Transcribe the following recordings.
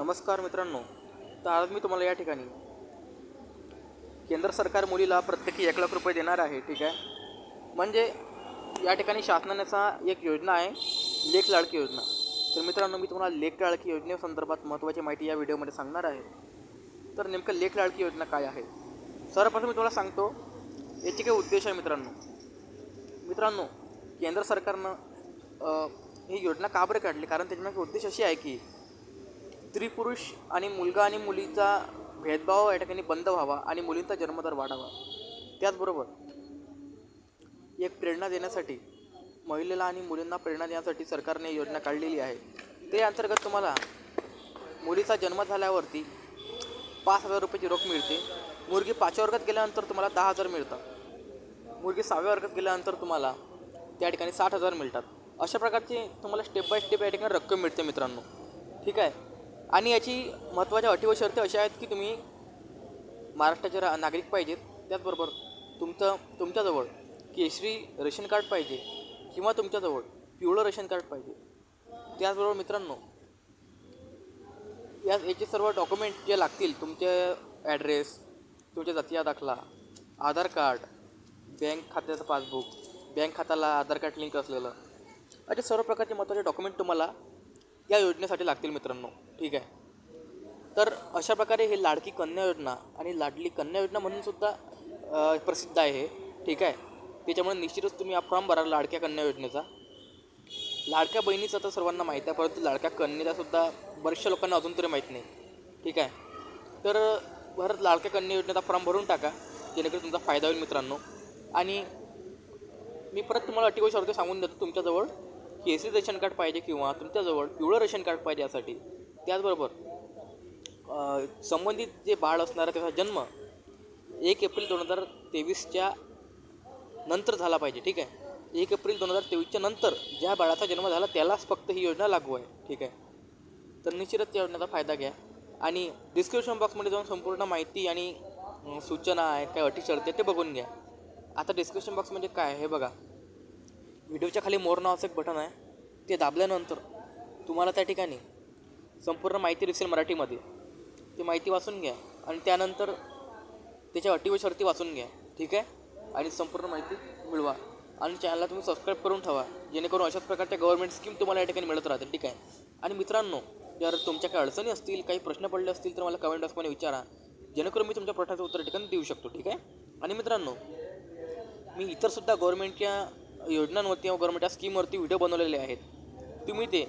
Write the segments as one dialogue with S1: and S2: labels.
S1: नमस्कार मित्रांनो तर आज मी तुम्हाला या ठिकाणी केंद्र सरकार मुलीला प्रत्येकी एक लाख रुपये देणार आहे ठीक आहे? म्हणजे या ठिकाणी शासनाचा एक योजना आहे लेख लाडकी योजना. तर मित्रांनो मी तुम्हाला लेख लाडकी योजनेसंदर्भात महत्त्वाची माहिती या व्हिडिओमध्ये सांगणार आहे. तर नेमकं लेख लाडकी योजना काय आहे? सर्वप्रथम मी तुम्हाला सांगतो याचे काही उद्देश आहे मित्रांनो. मित्रांनो केंद्र सरकारनं ही योजना का बरं काढली? कारण त्याच्यामागे उद्देश अशी आहे की स्त्री पुरुष आणि मुलगा आणि मुलीचा भेदभाव या ठिकाणी बंद व्हावा आणि मुलींचा जन्मदर वाढावा. त्याचबरोबर एक प्रेरणा देण्यासाठी महिलेला आणि मुलींना प्रेरणा देण्यासाठी सरकारने योजना काढलेली आहे. ते अंतर्गत तुम्हाला मुलीचा जन्म झाल्यावरती पाच हजार रुपयाची रोख मिळते. मुलगी पाचव्या वर्गात गेल्यानंतर तुम्हाला दहा हजार मिळतात. मुलगी सहाव्या वर्गात गेल्यानंतर तुम्हाला त्या ठिकाणी साठ हजार मिळतात. अशा प्रकारची तुम्हाला स्टेप बाय स्टेप या ठिकाणी रक्कम मिळते मित्रांनो. ठीक आहे? आणि याची महत्त्वाच्या अटी व शर्ती अशा आहेत की तुम्ही महाराष्ट्राचे रा नागरिक पाहिजेत. त्याचबरोबर तुमचं तुमच्याजवळ केशरी रेशन कार्ड पाहिजे किंवा तुमच्याजवळ पिवळं रेशन कार्ड पाहिजे. त्याचबरोबर मित्रांनो या याचे सर्व डॉक्युमेंट जे लागतील तुमचे ॲड्रेस तुमच्या जातीचा दाखला आधार कार्ड बँक खात्याचं पासबुक बँक खात्याला आधार कार्ड लिंक असलेलं असे सर्व प्रकारचे महत्त्वाचे डॉक्युमेंट तुम्हाला या योजनेसाठी लागतील मित्रांनो. ठीक आहे? तर अशा प्रकारे हे लाडकी कन्या योजना आणि लाडली कन्या योजना म्हणून सुद्धा प्रसिद्ध आहे. हे ठीक आहे? त्याच्यामुळे निश्चितच तुम्ही हा फॉर्म भरा लाडक्या कन्या योजनेचा. लाडक्या बहिणीचं तर सर्वांना माहीत आहे परंतु लाडक्या कन्येचा सुद्धा बऱ्याचशा लोकांना अजून तरी माहीत नाही. ठीक आहे? तर भरत लाडक्या कन्या योजनेचा फॉर्म भरून टाका जेणेकरून तुमचा फायदा होईल मित्रांनो. आणि मी परत तुम्हाला अटी व सांगून देतो तुमच्याजवळ. केसरी रेशन कार्ड पाहिजे किंवा तुमच्याजवळ पिवळं रेशन कार्ड पाहिजे यासाठी? त्याचबरोबर संबंधित जे बाळ असणारा त्याचा जन्म एक एप्रिल दोन हजार तेवीसच्या नंतर झाला पाहिजे ठीक आहे? एक एप्रिल दोन हजार तेवीसच्या नंतर ज्या बाळाचा जन्म झाला त्यालाच फक्त ही योजना लागू आहे ठीक आहे? तर निश्चितच त्या योजनेचा फायदा घ्या. आणि डिस्क्रिप्शन बॉक्समध्ये जाऊन संपूर्ण माहिती आणि सूचना आहेत काय अटी शर्ती ते बघून घ्या. आता डिस्क्रिप्शन बॉक्स म्हणजे काय हे बघा. व्हिडिओच्या खाली मोर नावाचं एक बटन आहे. ते दाबल्यानंतर तुम्हाला त्या ठिकाणी संपूर्ण माहिती दिसेल मराठीमध्ये. ती माहिती वाचून घ्या आणि त्यानंतर त्याच्या अटी व शर्ती वाचून घ्या. ठीक आहे? आणि संपूर्ण माहिती मिळवा. आणि चॅनलला तुम्ही सबस्क्राईब करून ठेवा. जेणेकरून अशाच प्रकारच्या गव्हर्मेंट स्कीम तुम्हाला या ठिकाणी मिळत राहतील. ठीक आहे? आणि मित्रांनो जर तुमच्या काही अडचणी असतील काही प्रश्न पडले असतील तर मला कमेंट बॉक्समध्ये विचारा. जेणेकरून मी तुमच्या प्रश्नाचं उत्तर ठिकाणी देऊ शकतो. ठीक आहे? आणि मित्रांनो मी इतरसुद्धा गव्हर्मेंटच्या योजनांवरती किंवा गव्हर्नमेंटच्या स्कीमवरती व्हिडिओ बनवलेले आहेत. तुम्ही ते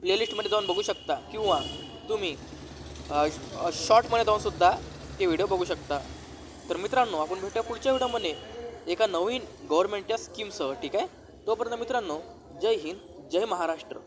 S1: प्लेलिस्टमध्ये जाऊन बघू शकता किंवा तुम्ही शॉर्टमध्ये जाऊनसुद्धा ते व्हिडिओ बघू शकता. तर मित्रांनो आपण भेटूया पुढच्या व्हिडिओमध्ये एका नवीन गव्हर्नमेंटच्या स्कीमसह ठीक आहे? तोपर्यंत मित्रांनो जय हिंद जय महाराष्ट्र.